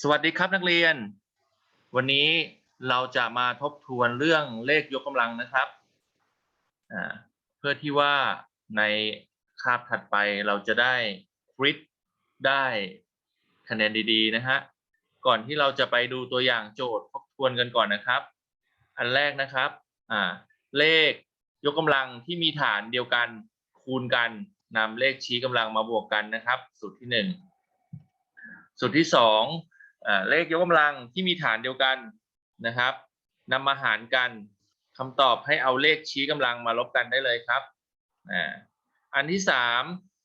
สวัสดีครับนักเรียน วันนี้เราจะมาทบทวนเรื่องเลขยกกำลังนะครับ เพื่อที่ว่าในคาบถัดไปเราจะได้คริดได้คะแนนดีๆนะฮะ ก่อนที่เราจะไปดูตัวอย่างโจทย์ทบทวนกันก่อนนะครับ อันแรกนะครับเลขยกกำลังที่มีฐานเดียวกันคูณกันนำเลขชี้กำลังมาบวกกันนะครับ สูตรที่หนึ่งสูตรที่สอง เลขยกกำลังที่มีฐานเดียวกันนะครับนำมาหารกันคำตอบให้เอาเลขชี้กำลังมาลบกันได้เลยครับอันที่สาม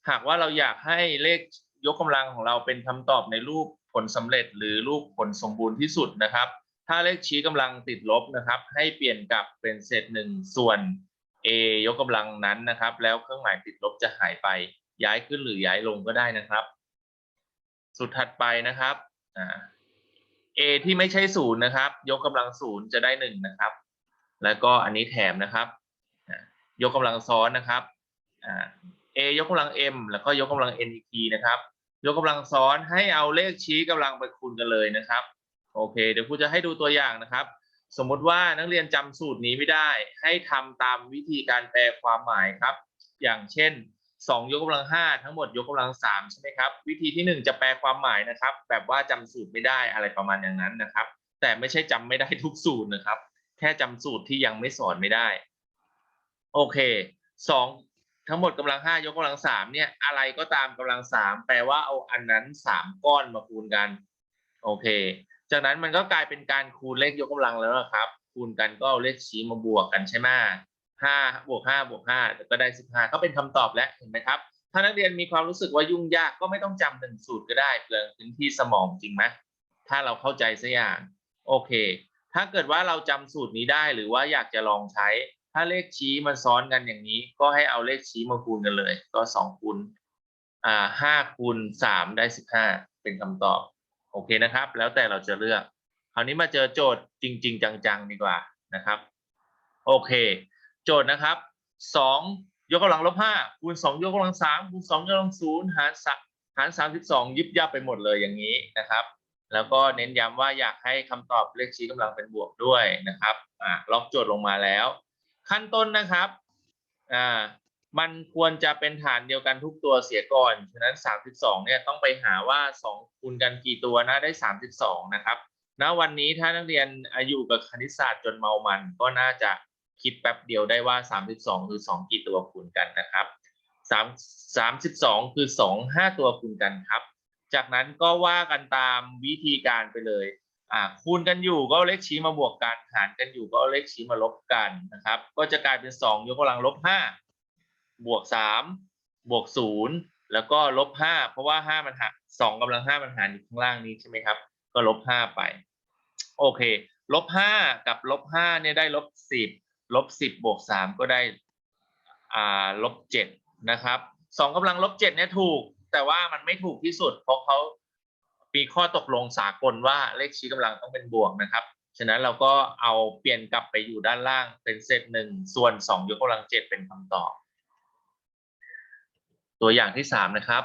หากว่าเราอยากให้เลขยกกำลังของเราเป็นคำตอบในรูปผลสำเร็จหรือรูปผลสมบูรณ์ที่สุดนะครับ ถ้าเลขชี้กำลังติดลบนะครับ ให้เปลี่ยนกลับเป็นเศษหนึ่งส่วน a ยกกำลังนั้นนะครับ แล้วเครื่องหมายติดลบจะหายไปย้ายขึ้นหรือย้ายลงก็ได้นะครับ สุดถัดไปนะครับ อ่า a ที่ไม่ใช่ศูนย์นะครับ ยกกำลังศูนย์จะได้หนึ่งนะครับ แล้วก็อันนี้แถมนะครับยกกำลังซ้อนนะครับอ่า a ยกกำลัง m แล้วก็ยกกำลัง n อีกทีนะครับ ยกกำลังซ้อนให้เอาเลขชี้กำลังไปคูณกันเลยนะครับ โอเค เดี๋ยวครูจะให้ดูตัวอย่างนะครับ สมมุติว่านักเรียนจำสูตรนี้ไม่ได้ ให้ทำตามวิธีการแปลความหมายครับ อย่างเช่น 2ยกกำลัง5ทั้งหมดยกกำลัง3ใช่ไหมครับ วิธีที่1จะแปลความหมายนะครับ แบบว่าจำสูตรไม่ได้อะไรประมาณอย่างนั้นนะครับ แต่ไม่ใช่จำไม่ได้ทุกสูตรนะครับ แค่จำสูตรที่ยังไม่สอนไม่ได้ โอเค2ทั้งหมดกำลัง5ยกกำลัง3เนี่ยอะไรก็ตามกำลัง3แปลว่าเอาอันนั้น3ก้อนมาคูณกัน โอเค จากนั้นมันก็กลายเป็นการคูณเลขยกกำลังแล้วนะครับ คูณกันก็เอาเลขชี้มาบวกกันใช่ไหม ห้าบวกห้าบวกห้าก็ได้สิบห้าก็เป็นคำตอบแล้วเห็นไหมครับ ถ้านักเรียนมีความรู้สึกว่ายุ่งยากก็ไม่ต้องจำหนึ่งสูตรก็ได้เปลืองพื้นที่สมองจริงไหมถ้าเราเข้าใจสักอย่างโอเค ถ้าเกิดว่าเราจำสูตรนี้ได้หรือว่าอยากจะลองใช้ ถ้าเลขชี้มันซ้อนกันอย่างนี้ ก็ให้เอาเลขชี้มาคูณกันเลย ก็สองคูณอ่าห้าคูณสามได้สิบห้าเป็นคำตอบโอเคนะครับ แล้วแต่เราจะเลือก คราวนี้มาเจอโจทย์จริง ๆ จังๆดีกว่านะครับ โอเค โจทย์นะครับสองยกกำลังลบห้าคูณสองยกกำลังสามคูณสองยกกำลังศูนย์หารสามหารสามสิบสองยิบยับไปหมดเลยอย่างนี้นะครับ แล้วก็เน้นย้ำว่าอยากให้คำตอบเลขชี้กำลังเป็นบวกด้วยนะครับอ่าล็อกโจทย์ลงมาแล้ว ขั้นต้นนะครับอ่ามันควรจะเป็นฐานเดียวกันทุกตัวเสียก่อน ฉะนั้น 32 เนี่ยต้องไปหาว่า 2 คูณกันกี่ตัวนะได้ 32 นะครับ ณ วันนี้ถ้านักเรียนอายุกับคณิตศาสตร์จนเมามันก็น่าจะ คิดแป๊บเดียวได้ว่า 32 คือ 2 กี่ตัวคูณกันนะครับ3 32 คือ 2 5 ตัวคูณกันครับ จากนั้นก็ว่ากันตามวิธีการไปเลยอ่าคูณกันอยู่ก็เลขชี้มาบวกกัน หารกันอยู่ก็เอาเลขชี้มาลบกันนะครับ ก็จะกลายเป็น 2 ยกกำลังลบ 5 บวก 3 บวก 0 แล้วก็ลบ 5 เพราะว่า 5 มันหาร2กำลัง 5 มันหารอยู่ข้างล่างนี้ใช่ไหมครับ ก็ลบ 5 ไป โอเคลบ5กับลบ5เนี่ยได้ลบ10 ลบ10บบวก3ก็ได้อ่าลบ7นะครับ2กำลังลบ7เนี่ยถูก แต่ว่ามันไม่ถูกที่สุด เพราะเขามีข้อตกลงสากลว่าเลขชี้กำลังต้องเป็นบวกนะครับ ฉะนั้นเราก็เอาเปลี่ยนกลับไปอยู่ด้านล่างเป็นเศษหนึ่งส่วน2ยกกำลัง7เป็นคำตอบ ตัวอย่างที่3นะครับ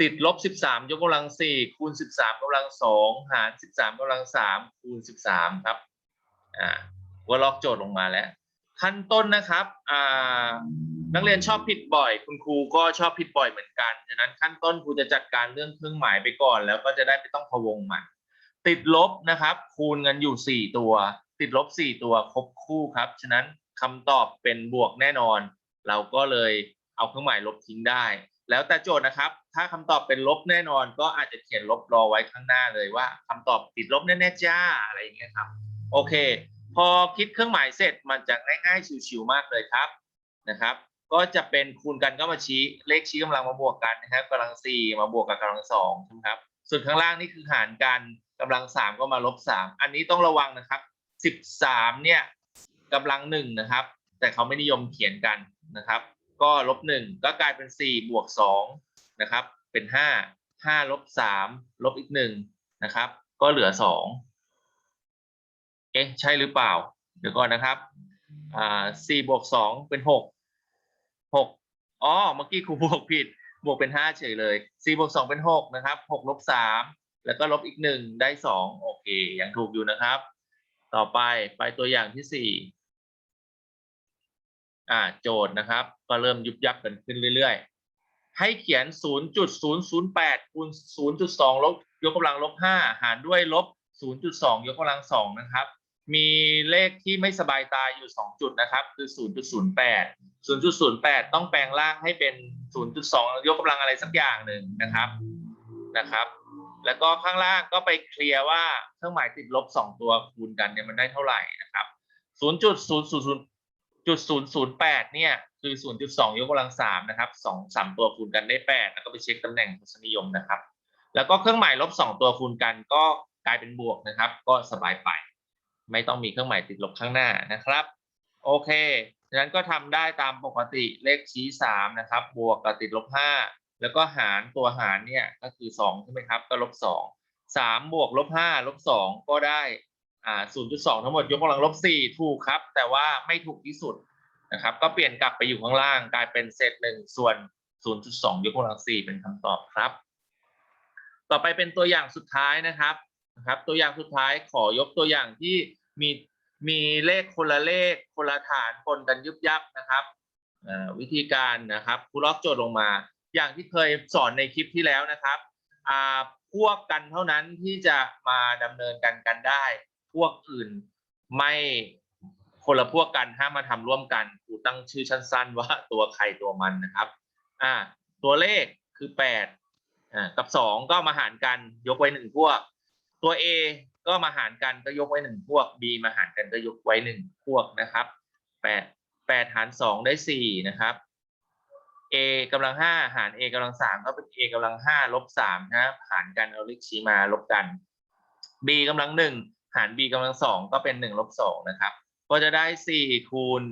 ติดลบ13ยกกำลัง4คูณ13กำลัง2หาร13กำลัง3คูณ13ครับ อ่าว่าลอกโจทย์ลงมาแล้ว ขั้นต้นนะครับนักเรียนชอบผิดบ่อย คุณครูก็ชอบผิดบ่อยเหมือนกันฉะนั้นขั้นต้นครูจะจัดการเรื่องเครื่องหมายไปก่อน แล้วก็จะได้ไม่ต้องพะวงมันติดลบนะครับ คูณกันอยู่ 4 ตัว ติดลบ 4 ตัวครบคู่ครับฉะนั้นคำตอบเป็นบวกแน่นอน เราก็เลยเอาเครื่องหมายลบทิ้งได้ แล้วแต่โจทย์นะครับ ถ้าคำตอบเป็นลบแน่นอน ก็อาจจะเขียนลบรอไว้ข้างหน้าเลยว่าคำตอบติดลบแน่ๆจ้าอะไรอย่างเงี้ยครับโอเค พอคิดเครื่องหมายเสร็จมันจะง่ายๆชิวๆมากเลยครับนะครับ ก็จะเป็นคูณกันก็มาชี้เลขชี้กำลังมาบวกกันนะครับกำลังสี่มาบวกกับกำลังสองใช่ไหมครับ ส่วนข้างล่างนี่คือหารกันกำลังสามก็มาลบสามอันนี้ต้องระวังนะครับสิบสามเนี่ยกำลังหนึ่งนะครับ แต่เขาไม่นิยมเขียนกันนะครับ ก็ลบหนึ่งก็กลายเป็นสี่บวกสองนะครับ เป็นห้าห้าลบสามลบอีกหนึ่งนะครับ ก็เหลือสอง เอ๊ะใช่หรือเปล่า เดี๋ยวก่อนนะครับอ่าสี่บวกสองเป็นหกหกอ๋อเมื่อกี้ครูบวกผิด บวกเป็นห้าเฉยเลยสี่บวกสองเป็นหกนะครับหกลบสามแล้วก็ลบอีกหนึ่งได้สองโอเคยังถูกอยู่นะครับ ต่อไปไปตัวอย่างที่สี่อ่าโจทย์นะครับ ก็เริ่มยุบยับกันขึ้นเรื่อยๆ ให้เขียน 0.008คูณ0.2ลบยกกำลังลบ5หารด้วยลบ0.2 ยกกำลัง2นะครับ มีเลขที่ไม่สบายตาอยู่ 2 จุดนะครับ คือ 0.08 0.08 ต้องแปลงร่างให้เป็น 0.2 ยกกำลังอะไรสักอย่างหนึ่งนะครับนะครับ แล้วก็ข้างล่างก็ไปเคลียร์ว่าเครื่องหมายติดลบ 2 ตัวคูณกันเนี่ยมันได้เท่าไหร่นะครับ 0.000จุดศูนย์ศูนย์แปดเนี่ยคือศูนย์จุดสองยกกำลังสามนะครับสองสามตัวคูณกันได้แปดแล้วก็ไปเช็คตำแหน่งทศนิยมนะครับ แล้วก็เครื่องหมายลบสองตัวคูณกันก็กลายเป็นบวกนะครับ ก็สบายไป ไม่ต้องมีเครื่องหมายติดลบข้างหน้านะครับ โอเคดังนั้นก็ทำได้ตามปกติเลขชี้สามนะครับ บวกกับติดลบห้าแล้วก็หารตัวหารเนี่ยก็คือสองใช่ไหมครับ ก็ลบสองสามบวกลบห้าลบสองก็ได้อ่า0.2 ทั้งหมดยกกำลังลบ 4 ถูกครับ แต่ว่าไม่ถูกที่สุดนะครับ ก็เปลี่ยนกลับไปอยู่ข้างล่างกลายเป็นเศษหนึ่งส่วน 0.2 ยกกำลัง 4 เป็นคำตอบครับ ต่อไปเป็นตัวอย่างสุดท้ายนะครับนะครับ ตัวอย่างสุดท้ายขอยกตัวอย่างที่ มีมีเลขคนละเลขคนละฐานปนกันยุบยับนะครับวิธีการนะครับครูล็อกโจทย์ลงมา อย่างที่เคยสอนในคลิปที่แล้วนะครับอ่าพวกกันเท่านั้นที่จะมาดำเนินกันกันได้ พวกอื่นไม่คนละพวกกันห้ามมาทำร่วมกันครูตั้งชื่อสั้นๆว่าตัวใครตัวมันนะครับอ่าตัวเลขคือแปดอ่ากับสองก็มาหารกันยกไว้หนึ่งพวก ตัว A ก็มาหารกันก็ยกไว้หนึ่งพวก B มาหารกันก็ยกไว้หนึ่งพวกนะครับแปดแปดหารสองได้สี่นะครับ A กำลังห้าหาร A กำลังสามก็เป็น A กำลังห้าลบสามนะครับหารกันเอาเลขชี้มาลบกัน B กำลังหนึ่งหาร b กำลังสองก็เป็นหนึ่งลบสองนะครับก็จะได้สี่คูณ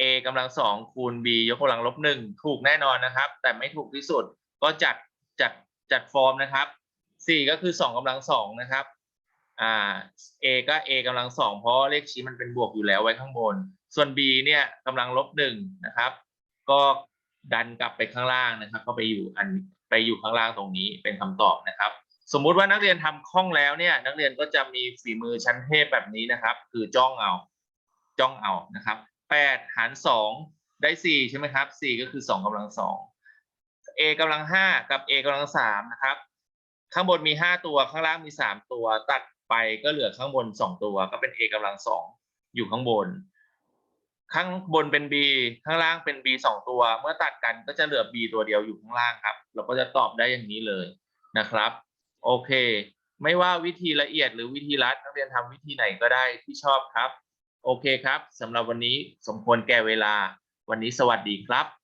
a กำลังสองคูณ b ยกกำลังลบหนึ่งถูกแน่นอนนะครับ แต่ไม่ถูกที่สุดก็จัดจัดจัดฟอร์มนะครับสี่ก็คือสองกำลังสองนะครับ อ่า a ก็ a กำลังสองเพราะเลขชี้มันเป็นบวกอยู่แล้วไว้ข้างบน ส่วน b เนี่ยกำลังลบหนึ่งนะครับ ก็ดันกลับไปข้างล่างนะครับ ก็ไปอยู่อันไปอยู่ข้างล่างตรงนี้เป็นคำตอบนะครับ สมมุติว่านักเรียนทำคล่องแล้วเนี่ย นักเรียนก็จะมีฝีมือชั้นเทพแบบนี้นะครับ คือจ้องเอาจ้องเอานะครับแปดหารสองได้สี่ใช่ไหมครับสี่ก็คือสองกำลังสอง a กำลังห้ากับ a กำลังสามนะครับ ข้างบนมีห้าตัวข้างล่างมีสามตัว ตัด ไปก็เหลือข้างบนสองตัวก็เป็น a กำลังสองอยู่ข้างบน ข้างบนเป็น b ข้างล่างเป็น b สองตัว เมื่อตัดกันก็จะเหลือ b ตัวเดียวอยู่ข้างล่างครับ เราก็จะตอบได้อย่างนี้เลยนะครับ โอเค ไม่ว่าวิธีละเอียดหรือวิธีรัดนักเรียนทำวิธีไหนก็ได้ที่ชอบครับ โอเคครับสำหรับวันนี้สมควรแก่เวลาวันนี้สวัสดีครับ